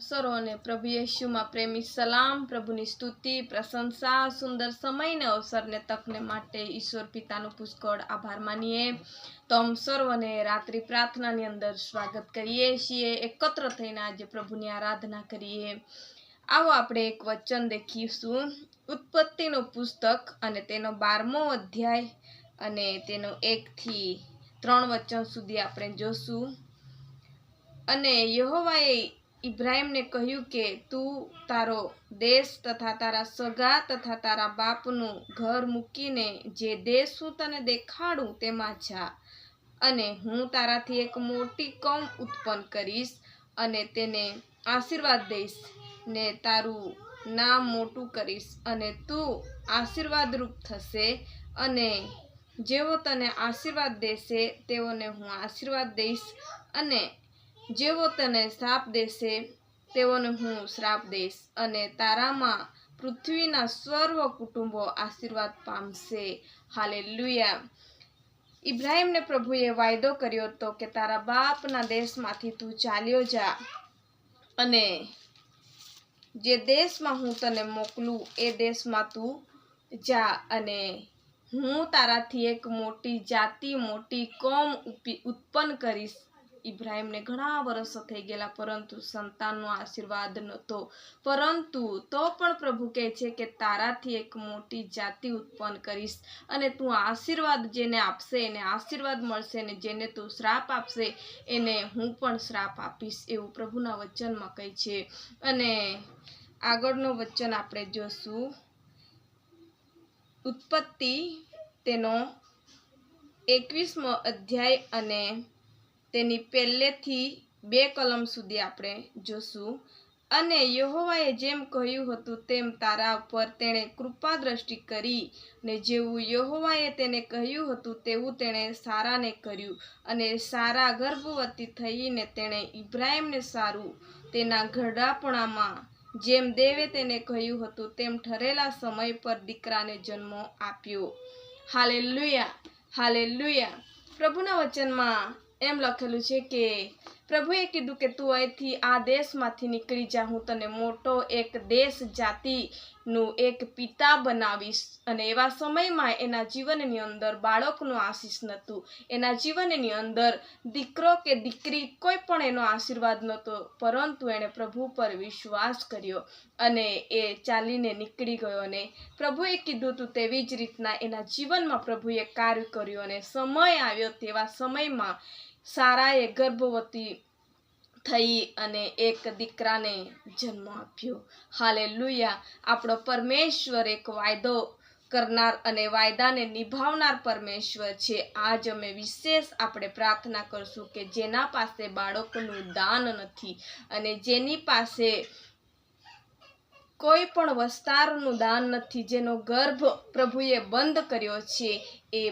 સર્વને પ્રભુ યશુમાં પ્રેમી સલામ, પ્રભુની સ્તુતિ, પ્રશંસા, સુંદર સમયને અવસરને તકને માટે ઈશ્વર પિતાનું પુષ્કળ આભાર માનીએ. તો આમ સર્વને રાત્રિ પ્રાર્થનાની અંદર સ્વાગત કરીએ છીએ. એકત્ર થઈને આજે પ્રભુની આરાધના કરીએ. આવો આપણે એક વચન દેખીશું. ઉત્પત્તિનું પુસ્તક અને તેનો બારમો અધ્યાય અને તેનો એકથી ત્રણ વચન સુધી આપણે જોશું. અને યહોવાએ ઇબ્રાહિમને કહ્યું કે, તું તારો દેશ તથા તારા સગા તથા તારા બાપનું ઘર મૂકીને જે દેશ હું તને દેખાડું તેમાં જા અને હું તારાથી એક મોટી કોમ ઉત્પન્ન કરીશ અને તેને આશીર્વાદ દઈશ ને તારું નામ મોટું કરીશ અને તું આશીર્વાદરૂપ થશે અને જેઓ તને આશીર્વાદ દેશે તેઓને હું આશીર્વાદ દઈશ અને જેઓ તને શ્રાપ દેશે, તેઓને હું શ્રાપ દઈશ અને તારામાં પૃથ્વીના સર્વ કુટુંબો આશીર્વાદ પામશે. હાલે લુયા ઇબ્રાહીમને પ્રભુએ વાયદો કર્યો હતો કે, તારા બાપના દેશમાંથી તું ચાલ્યો જા અને જે દેશમાં હું તને મોકલું, એ દેશમાં તું જા અને હું તારાથી એક મોટી જાતિ, મોટી કોમ ઉત્પન્ન કરીશ. ઇબ્રાહિમને ઘણા વર્ષો થઈ ગયેલા, પરંતુ સંતાનનો આશીર્વાદ નહોતો. પરંતુ તો પણ પ્રભુ કહે છે કે, તારાથી એક મોટી જાતિ ઉત્પન્ન કરીશ અને તું આશીર્વાદ જેને આપશે, એને આશીર્વાદ મળશે ને જેને તું શ્રાપ આપશે, એને હું પણ શ્રાપ આપીશ, એવું પ્રભુના વચનમાં કહે છે. અને આગળનો વચન આપણે જોશું. ઉત્પત્તિ તેનો એકવીસમો અધ્યાય અને તેની પહેલેથી બે કલમ સુધી આપણે જોશું. અને યહોવાએ જેમ કહ્યું હતું તેમ તારા ઉપર તેણે કૃપા દ્રષ્ટિ કરી ને જેવું યહોવાએ તેને કહ્યું હતું તેવું તેણે સારાને કર્યું અને સારા ગર્ભવતી થઈને તેણે ઇબ્રાહિમને સારું. તેના ઘરડાપણામાં જેમ દેવે તેને કહ્યું હતું તેમ ઠરેલા સમય પર દીકરાને જન્મ આપ્યો. હાલે લુયા હાલે લુયા પ્રભુના વચનમાં એમ લખેલું છે કે, પ્રભુએ કીધું કે તું અહીંથી આ દેશમાંથી નીકળી જા, હું તને મોટો એક દેશ જાતિનું એક પિતા બનાવીશ. અને એવા સમયમાં એના જીવનની અંદર બાળકનું આશીષ નહોતું. એના જીવનની અંદર દીકરો કે દીકરી કોઈ પણ એનો આશીર્વાદ નહોતો, પરંતુ એણે પ્રભુ પર વિશ્વાસ કર્યો અને એ ચાલીને નીકળી ગયો અને પ્રભુએ કીધું તું તેવી જ રીતના એના જીવનમાં પ્રભુએ કાર્ય કર્યું અને સમય આવ્યો તેવા સમયમાં સારાએ ગર્ભવતી થઈ અને એક દીકરાને જન્મ આપ્યો. હાલે લુયા આપણો પરમેશ્વર એક વાયદો કરનાર અને વાયદાને નિભાવનાર પરમેશ્વર છે. આજ અમે વિશેષ આપણે પ્રાર્થના કરશું કે જેના પાસે બાળકોનું દાન નથી અને જેની પાસે કોઈ પણ વસ્તારનું દાન નથી, જેનો ગર્ભ પ્રભુએ બંધ કર્યો છે, એ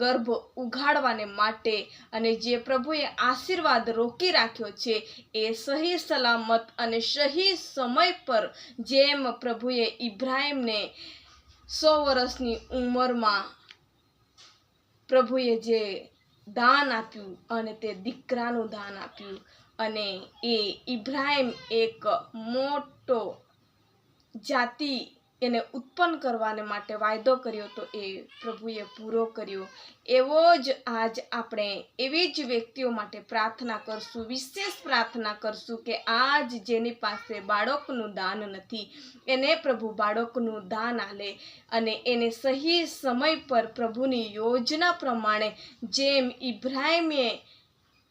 ગર્ભ ઉઘાડવાને માટે અને જે પ્રભુએ આશીર્વાદ રોકી રાખ્યો છે, એ સહી સલામત અને સહી સમય પર જેમ પ્રભુએ ઇબ્રાહીમને સો વર્ષની ઉંમરમાં પ્રભુએ જે દાન આપ્યું અને તે દીકરાનું દાન આપ્યું અને એ ઇબ્રાહિમ એક મોટો જાતિ એને ઉત્પન્ન કરવાને માટે વાયદો કર્યો તો એ પ્રભુએ પૂરો કર્યો. એવો જ આજ આપણે એવી જ વ્યક્તિઓ માટે પ્રાર્થના કરશું, વિશેષ પ્રાર્થના કરશું કે આજ જેની પાસે બાળકનું દાન નથી, એને પ્રભુ બાળકનું દાન આલે અને એને સહી સમય પર પ્રભુની યોજના પ્રમાણે જેમ ઇબ્રાહિમે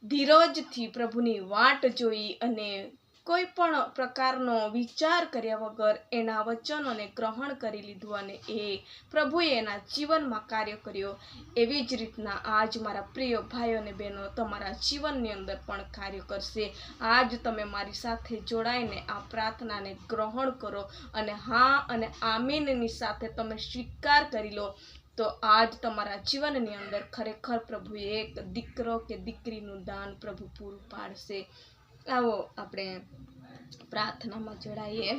ધીરજથી પ્રભુની વાટ જોઈ અને કોઈ પણ પ્રકારનો વિચાર કર્યા વગર એના વચનોને ગ્રહણ કરી લીધું અને એ પ્રભુએ એના જીવનમાં કાર્ય કર્યો. એવી જ રીતના આજ મારા પ્રિય ભાઈઓ અને બહેનો, તમારા જીવનની અંદર પણ કાર્ય કરશે. આજ તમે મારી સાથે જોડાઈને આ પ્રાર્થનાને ગ્રહણ કરો અને હા અને આમીનની સાથે તમે સ્વીકાર કરી લો. તો આજ તમારા જીવનની અંદર ખરેખર પ્રભુએ એક દીકરો કે દીકરીનું દાન પ્રભુ પૂરું પાડશે. આવો આપણે પ્રાર્થનામાં જોડાઈએ.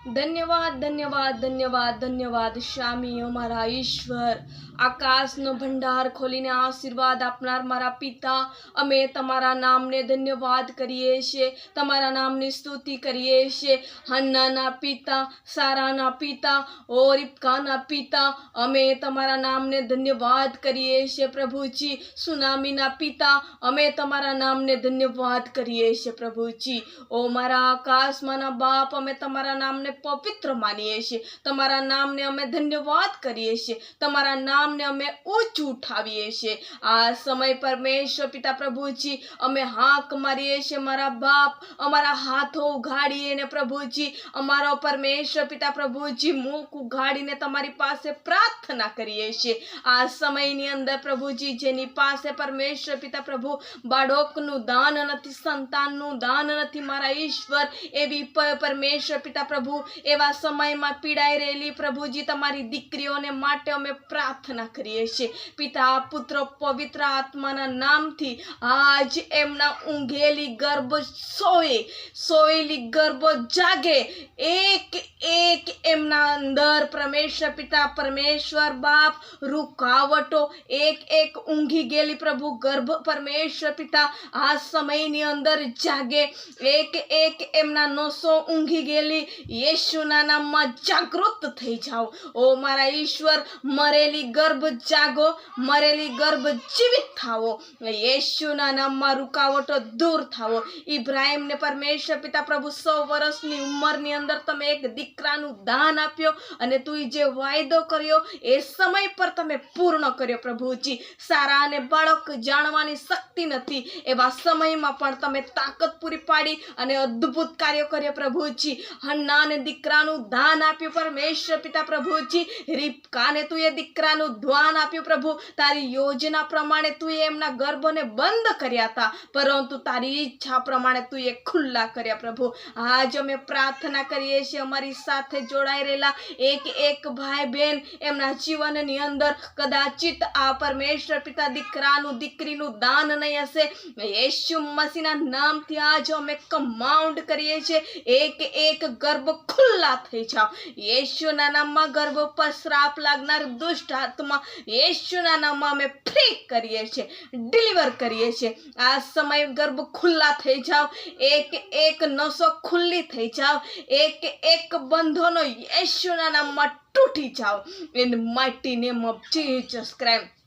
ધન્યવાદ ધન્યવાદ ધન્યવાદ ધન્યવાદ સ્વામી અમારા ઈશ્વર આકાશનો ભંડાર ખોલીને આશીર્વાદ આપનાર મારા પિતા અમે તમારા નામને ધન્યવાદ કરીએ છીએ તમારા નામની સ્તુતિ કરીએ છીએ હન્નાના પિતા સારાના પિતા ઓ રિપકાના પિતા અમે તમારા નામને ધન્યવાદ કરીએ છીએ પ્રભુજી સુનામીના પિતા અમે તમારા નામને ધન્યવાદ કરીએ છીએ પ્રભુજી ઓ મારા આકાશમાંના બાપ અમે તમારા નામને પવિત્ર માનીએ છીએ. તમારા નામને અમે ધન્યવાદ કરીએ છીએ. તમારા નામને અમે ઊંચું ઉઠાવીએ છીએ. આ સમય પરમેશ્વર પિતા પ્રભુજી, અમે હાંક મારીએ છીએ મારા બાપ. અમારા હાથો ઉઘાડીએ ને પ્રભુજી, અમારો પરમેશ્વર પિતા પ્રભુજી મુખ ઉઘાડીને તમારી પાસે પ્રાર્થના કરીએ છીએ. આ સમયની અંદર પ્રભુજી, જેની પાસે પરમેશ્વર પિતા પ્રભુ, બાળકનું દાન નથી, સંતાનનું દાન નથી મારા ઈશ્વર, એવી પરમેશ્વર પિતા પ્રભુ એવા સમયમાં પીડાઈ રહેલી પ્રભુજી તમારી દીકરીઓને માટે અમે પ્રાર્થના કરીએ છીએ. પિતા, પુત્ર, પવિત્ર આત્માના નામથી આજ એમના ઊંઘેલી ગર્ભ સોએ સોયેલી ગર્ભ જાગે. એક એક એમના અંદર પરમેશ્વર પિતા, પરમેશ્વર બાપ, રૂકાવટો. એક એક ઊંઘી ગયેલી પ્રભુ ગર્ભ પરમેશ્વર પિતા આ સમયની અંદર જાગે. એક એક એમના નસો ઊંઘી ગયેલી યેશુના નામમાં જાગૃત થઈ જાઓ. ઓ મારા ઈશ્વર, મરેલી ગર્ભ જાગો, મરેલી ગર્ભ જીવિત થાવો યેશુના નામમાં રૂકાવટો દૂર થાવો ઇબ્રાહિમને પરમેશ્વર પિતા પ્રભુ સો વર્ષની ઉંમરની અંદર તમે એક દીકરાનું દાન આપ્યો અને તું જે વાયદો કર્યો એ સમય પર તમે પૂર્ણ કર્યો પ્રભુજી. સારા અને બાળક જાણવાની શક્તિ નથી. એવા સમયમાં પણ તમે તાકાત પૂરી પાડી અને અદ્ભુત કાર્યો કર્યો પ્રભુજી. હન્ના અને દીકરાનું દાન આપ્યું પરમેશ્વર પિતા પ્રભુજી. રીપકાને તું એ દીકરાનું ધ્વાન આપ્યું પ્રભુ. તારી યોજના પ્રમાણે તું એમના ગર્ભને બંધ કર્યા હતા. પરંતુ તારી ઈચ્છા પ્રમાણે તું એ ખુલ્લા કર્યા પ્રભુ. આજ અમે પ્રાર્થના કરીએ છીએ અમારી સાથે જોડાઈ રહેલા એક એક ભાઈ બહેન એમના જીવનની અંદર કદાચિત આ પરમેશ્વર પિતા દીકરાનું, દીકરીનું દાન નહીં હશે. યેશુ મસીના નામથી આજ અમે કમાઉન્ડ કરીએ છીએ. એક એક ગર્ભ ખુલ્લા થઈ જાઓ. યેશુના નામમાં ગર્ભ પર શ્રાપ લાગનાર દુષ્ટ આત્મા યેશુના નામમાં અમે ફ્રી કરીએ છીએ ડિલિવર કરીએ છીએ. આ સમય ગર્ભ ખુલ્લા થઈ જાઓ, એક એક નસો ખુલ્લી થઈ જાઓ, એક એક બંધોનો યેશુના નામમાં તૂટી જાઓ. In mighty name of Jesus Christ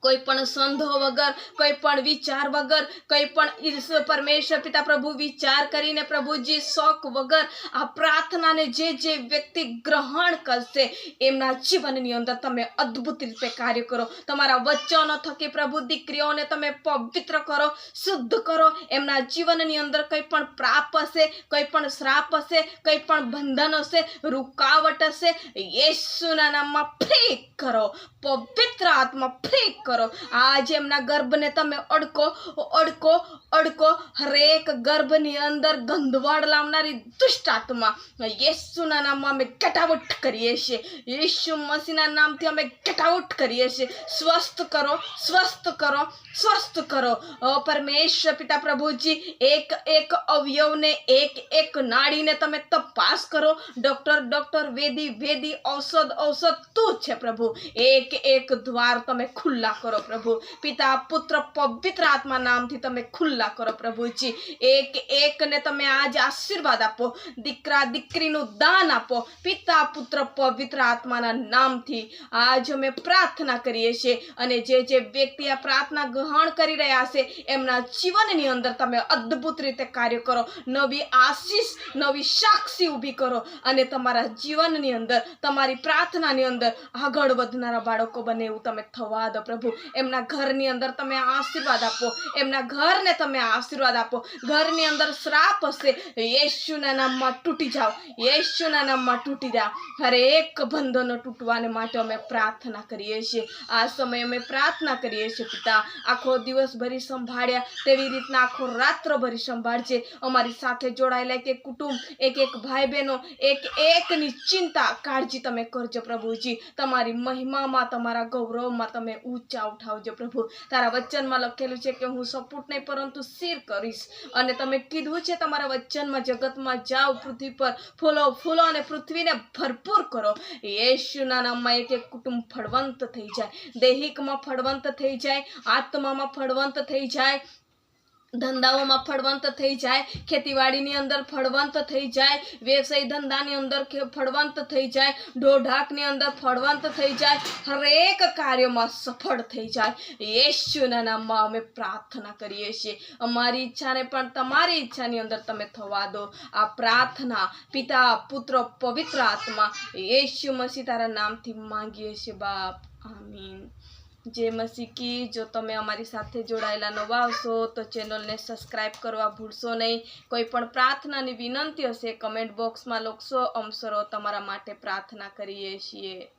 કોઈ પણ સંધો વગર, કોઈ પણ વિચાર વગર, કોઈ પણ પરમેશ્વર પિતા પ્રભુ વિચાર કરીને પ્રભુજી શોખ વગર આ પ્રાર્થનાને જે જે વ્યક્તિ ગ્રહણ કરશે, એમના જીવનની અંદર તમે અદ્ભુત રીતે કાર્ય કરો. તમારા વચનો થકી પ્રભુ દીકરીઓને તમે પવિત્ર કરો, શુદ્ધ કરો. એમના જીવનની અંદર કંઈ પણ પ્રાપ હશે, કંઈ પણ શ્રાપ હશે, કંઈ પણ બંધન હશે, રૂકાવટ હશે યેશુના નામમાં ફ્રી કરો. પવિત્ર આત્મા ફ્રી કરો. આજે એમના ગર્ભને તમે અડકો અડકો અડકો. હરેક ગર્ભની અંદર ગંધવાડ લાવનારી દુષ્ટ યેસુના નામમાં અમે ગેટ કરીએ છીએ. યેસુ મસીના નામથી અમે ગેટ કરીએ છીએ. સ્વસ્થ કરો સ્વસ્થ કરો સ્વસ્થ કરો. પરમેશ્વર પિતા પ્રભુજી, એક એક અવયવને, એક એક નાડીને તમે તપાસ કરો. ડોક્ટર, ડૉક્ટર, વેદી વેદી, ઔષધ ઔષધ તું છે પ્રભુ. એક એક દ્વાર તમે ખુલ્લા કરો પ્રભુ. પિતા, પુત્ર, પવિત્ર આત્મા નામથી તમે ખુલ્લા કરો પ્રભુજી એક એકને તમે આજ આશીર્વાદ આપો. દીકરા, દીકરીનું દાન આપો. પિતા, પુત્ર, પવિત્ર આત્માના નામથી આજ અમે પ્રાર્થના કરીએ છીએ. અને જે જે વ્યક્તિ આ પ્રાર્થના ગ્રહણ કરી રહ્યા છે, એમના જીવનની અંદર તમે અદ્ભુત રીતે કાર્ય કરો. નવી આશીષ, નવી સાક્ષી ઊભી કરો. અને તમારા જીવનની અંદર, તમારી પ્રાર્થનાની અંદર આગળ વધનારા બાળકો બને એવું તમે થવા દો પ્રભુ, એમના ઘરની અંદર તમે આશીર્વાદ આપો, એમના ઘરને તમે આશીર્વાદ આપો. ઘરની અંદર શ્રાપ હશે, યેશુના નામમાં તૂટી જાઓ, યેશુના નામમાં તૂટી જાઓ. હરેક બંધનો તૂટવાને માટે અમે પ્રાર્થના કરીએ છીએ. આ સમયે અમે પ્રાર્થના કરીએ છીએ, પિતા, આખો દિવસ ભરી સંભાળ્યા, તેવી રીતના આખો રાત્ર ભરી સંભાળજે. અમારી સાથે જોડાયેલા એક કુટુંબ, એક એક ભાઈ બહેનો એક એકની ચિંતા કાળજી તમે કરજો પ્રભુજી. તમારી મહિમામાં, તમારા ગૌરવમાં તમે ઊંચા ઊંચા ઉઠાવજો પ્રભુ. તારા વચનમાં લખેલું છે કે હું સપોર્ટ નહીં, પરંતુ સિર કરીશ. અને તમે કીધું છે તમારા વચનમાં, જગતમાં જાઓ, પૃથ્વી પર ફૂલો ફૂલો અને પૃથ્વીને ભરપૂર કરો. યેશુના નામમાં એક એક કુટુંબ ફળવંત થઈ જાય. દૈહિકમાં ફળવંત થઈ જાય, આત્મામાં ફળવંત થઈ જાય. ધંધાઓમાં ફળવંત થઈ જાય, ખેતીવાડીની અંદર ફળવંત થઈ જાય, વ્યવસાય ધંધાની અંદર ફળવંત થઈ જાય, ઢોઢાકની અંદર ફળવંત થઈ જાય, હરેક કાર્યમાં સફળ થઈ જાય. યેશુના નામમાં અમે પ્રાર્થના કરીએ છીએ. અમારી ઈચ્છાને પણ તમારી ઈચ્છાની અંદર તમે થવા દો. આ પ્રાર્થના પિતા, પુત્ર, પવિત્ર આત્મા યેશુ મસી તારા નામથી માંગીએ છીએ બાપ. આમીન. જે મસીકી જો તમે અમારી સાથે જોડાયેલા નવા આવશો તો ચેનલને સબસ્ક્રાઇબ કરવા ભૂલશો નહીં. કોઈ પણ પ્રાર્થનાની વિનંતી હશે, કમેન્ટ બોક્સમાં લખશો. અમસરો તમારા માટે પ્રાર્થના કરીએ છીએ.